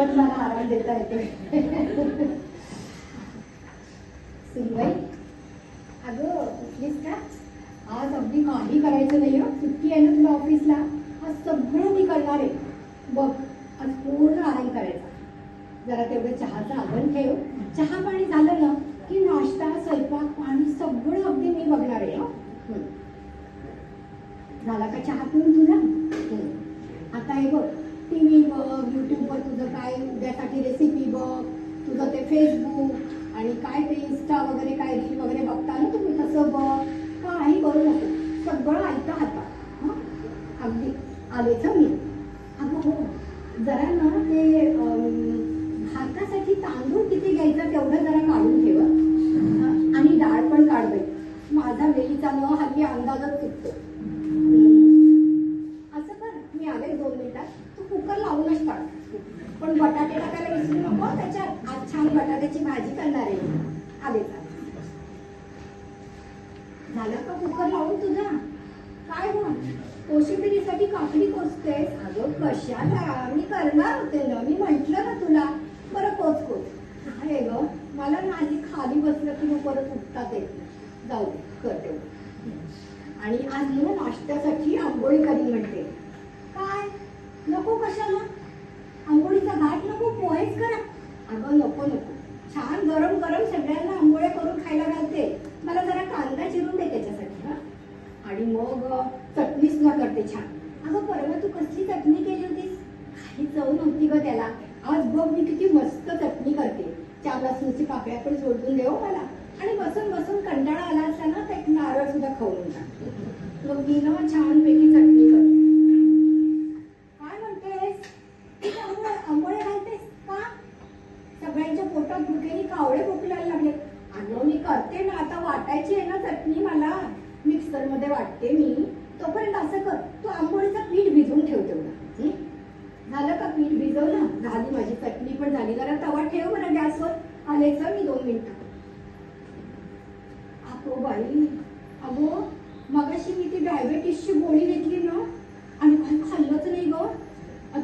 पण मला आराम देता येते सुनबाई अगं उठलीस का? आज अगदी काही करायचं नाही हो. सुट्टी आहे ना तुला ऑफिसला. आज सगळं मी करणार आहे. बघ आज पूर्ण आराम करायचा. जरा तेवढं चहाचं आगन ठेव. चहा पाणी झालं ना की नाश्ता स्वयंपाक पाणी सगळं अगदी मी बघणार आहे हं. झाला का चहा पिऊन तुला? आता हे बघ. टी व्ही बघ युट्यूबवर तुझं काय उद्यासाठी रेसिपी बघ तुझं ते फेसबुक आणि काय ते इन्स्टा वगैरे काय रील वगैरे बघता ना तुम्ही तसं बघ. काही करू नको. सगळं ऐकता हातात. हं? अगदी. आलेच मी. अगं हो. जरा ना ते भातासाठी तांदूळ किती घ्यायचं तेवढं जरा काढून ठेव. आणि डाळ पण काढवे माझा वेळीचा न हल्ली अंदाजच चुकतो असं कर मी आले दोन मिनिटात तू कुकर लावूनच टाक पण बटाटे टाकायला विसरू नको त्याच्यात आज छान बटाट्याची भाजी करणार. आहे आले झालं का कुकर लावून तुझा? काय हो कोशिंबिरीसाठी काकडी कोसतेस? अगं कशाला? मी करणार होते ना. मी म्हटलं ना तुला. बरं कोच कोच काय ग. मला ना आधी खाली बसलं की मग परत उठतात येत जाऊ करते आणि आज मी नाश्त्यासाठी आंघोळी करी म्हणते. काय? नको कशाला? आंघोळीचा घाट नको? पोहेच करा अगं नको नको. छान गरम गरम सगळ्यांना आंबोळ्या करून खायला घालते. मला जरा कांदा चिरून दे त्याच्यासाठी हा. आणि मग चटणी सुद्धा करते छान. अगं परवा तू कसली चटणी केली होतीस? काही चव नव्हती ग त्याला. आज बघ मी किती मस्त चटणी करते. चार लसूणची पाकळ्या पण सोडून देऊ मला. आणि बसून बसून कंटाळा आला असता ना तर एक नारळ सुद्धा खाऊन मग मी ना छानपैकी चटणी करते काय म्हणतेस तू का आंबोळ्या आंबोळ्या घालतेस का सगळ्यांच्या पोटात भुकेनी कावळे भुकलायला लागले अगं मी करते ना आता वाटायची आहे ना चटणी मला मिक्सरमध्ये वाटते मी तोपर्यंत असं कर. तू आंबोळीचं पीठ भिजवून ठेव तेवढा. झालं का पीठ भिजवलं झाली माझी चटणी पण झाली. जरा तवा ठेव बरं गॅसवर. आलेच मी दोन मिनिटं. अगो बाई. अगो मगाशी मी ती डायबेटीसची गोळी घेतली ना आणि काही खाल्लंच नाही ग.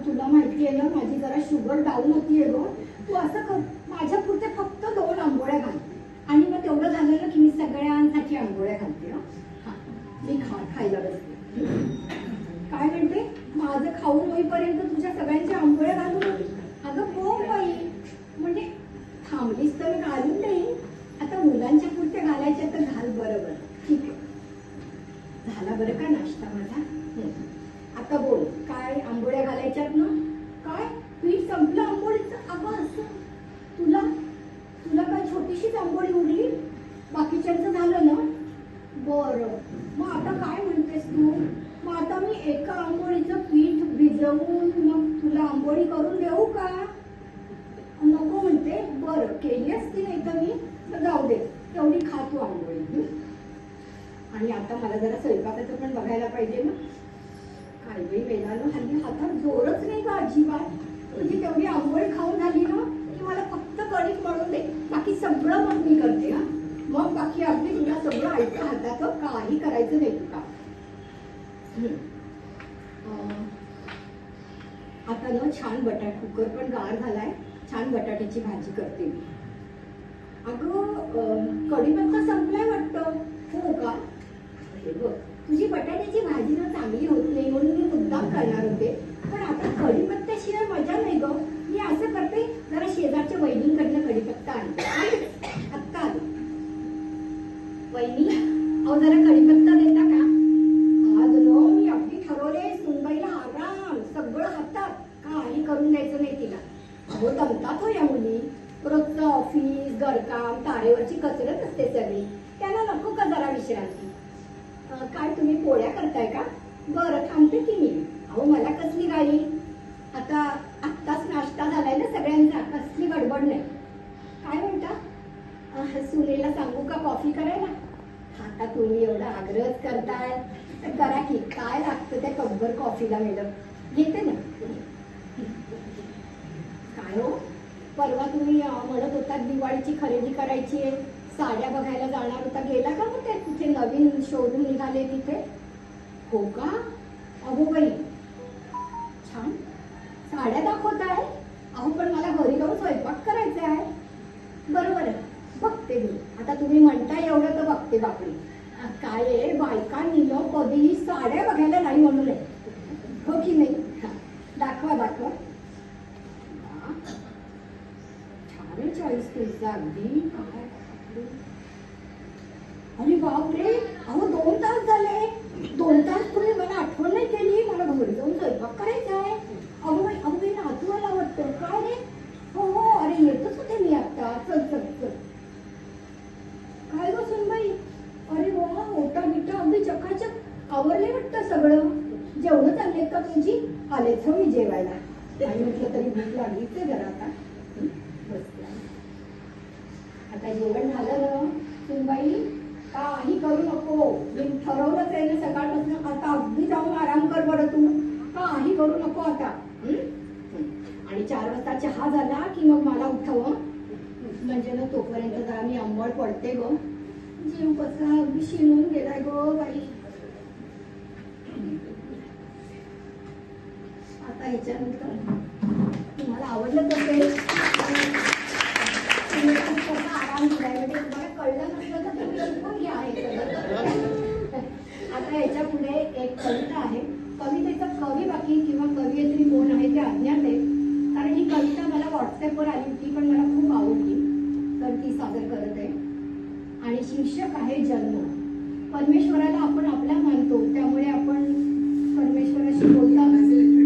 तुला माहिती आहे ना माझी जरा शुगर डाऊन होतीये ग. तू असं कर. माझ्या पुरते फक्त दोन आंबोळ्या घाल. आणि मग तेवढं झालं ना की मी सगळ्यांसाठी आंबोळ्या घालते हा? मी खा खायला बसते काय म्हणते? माझं खाऊन होईपर्यंत तुझ्या सगळ्यांच्या आंबोळ्या घालून होती हो बाई म्हणजे थांबलीस तर मी घालून देईन आता मुलांच्या पुरते घालायच्या तर घाल बरोबर ठीक आहे झाला बरं का नाश्ता माझा हं. आता बोल काय आंबोळ्या घालायच्यात ना काय पीठ संपलं आंबोळीचं अगं असं तुला तुला काय छोटीशीच आंबोळी उरली बाकीच्यांचं झालं ना बरं मग आता काय म्हणतेस तू मग आता मी एका आंबोळीचं पीठ भिजवून मग तुला आंबोळी करून देऊ का? नको म्हणते. बरं केली असती नाही तर मी तर जाऊ दे. तेवढी खातो आंबोळी. आणि आता मला जरा स्वयंपाकाचं पण बघायला पाहिजे ना. काय बाई वेळानं हल्ली हातात जोरच नाही का अजिबात? तुझी तेवढी आंबोळी खाऊन झाली ना की मला फक्त कणिक मळून दे. बाकी सगळं मग मी करते हा. मग बाकी अगदी तुला सगळं ऐकतं हातात काही करायचं नाही तुका आता ना छान बटाट कुकर पण गार झालाय. छान बटाट्याची भाजी करते मी. अगं कढीपत्ता संपलाय वाटतं. हो का? हे बघ तुझी बटाट्याची भाजी ना चांगली होत नाही म्हणून मी मुद्दाम करणार होते. पण आता कढीपत्त्याशिवाय मजा नाही ग. मी असं करते जरा शेजारच्या वहिनींकडनं कढीपत्ता आणते. आले. आत्ता आले. वहिनी अहो जरा कढी देता का आज नो मी अगदी ठरवले सुनबाईला आराम सगळं हातात काही करून द्यायचं नाही तिला. अहो दमतात हो या मुली. रोजचं ऑफिस घरकाम तारेवरची कचरत असते सगळी. त्याला नको का जरा विश्रांती? काय तुम्ही पोळ्या करताय का? बरं थांबते की मी. अहो मला कसली गाडी? आता आत्ताच नाश्ता झालाय ना सगळ्यांचा. कसली गडबड नाही. काय म्हणता? सुनेला सांगू का कॉफी करायला? आता तुम्ही एवढा आग्रहच करताय. तर करा की काय लागतं त्या कब्बर कॉफीला मॅडम घेते ना? काय हो परवा तुम्ही म्हणत होता दिवाळीची खरेदी करायची आहे. साड्या बघायला जाणार होता. गेला का मग ते तिथे नवीन शोरूम निघाले तिथे? हो का? अगो बाई छान. साड्या दाखवत आहे. अहो पण मला घरी जाऊन स्वयंपाक करायचा आहे. बरोबर आहे. बघते मी. आता तुम्ही म्हणताय एवढं तर बघते बापडी काय आहे? बायका ना कधीही साड्या बघायला नाही म्हणून आहे हो की नाही हा, दाखवा दाखवा हा. छान आहे अगदी अरे बापरे अहो दोन तास झाले दोन तास पूर्वी मला आठवण नाही केली मला घरी जाऊन स्वयंपाक करायचा आहे अहो अहो मी नातू मला वाटतं काय रे हो हो अरे येतच होते मी आता चल चल चल काय गं सुनबाई अरे वा मोठा मिठा अगदी चकाचक आवरले वाटतं सगळं जेवणं चालले का तुझी आलेच हो मी जेवायला आणि म्हटलं तरी भूक लागलीच जरा आता बस आता जेवण झालं ना सुनबाई काही करू नको. मी ठरवलंच आहे ना सकाळपासून आता अगदी जाऊन आराम कर बरं तू. काही करू नको आता. आणि चार वाजता चहा झाला की मग मला उठव म्हणजे ना तोपर्यंत जरा मी अंबळ पडते ग. जीव कसा अगदी शिनून गेलाय ग बाई. आता ह्याच्यानंतर तुम्हाला आवडलं असेल तुम्ही पण कसा आराम दिलाय म्हणजे तुम्हाला कळलं नसलं तर तुम्ही शिकून घ्या हे सगळं. आता याच्यापुढे एक कविता आहे कवितेचं कवी बाकी किंवा कवयित्री कोण आहे ते अज्ञात आहे कारण ही कविता मला व्हॉट्सअपवर आली ती पण मला खूप आवडली. तर ती सादर करत आहे. आणि शीर्षक आहे जन्म. परमेश्वराला आपण आपला मानतो त्यामुळे आपण परमेश्वराशी बोलता.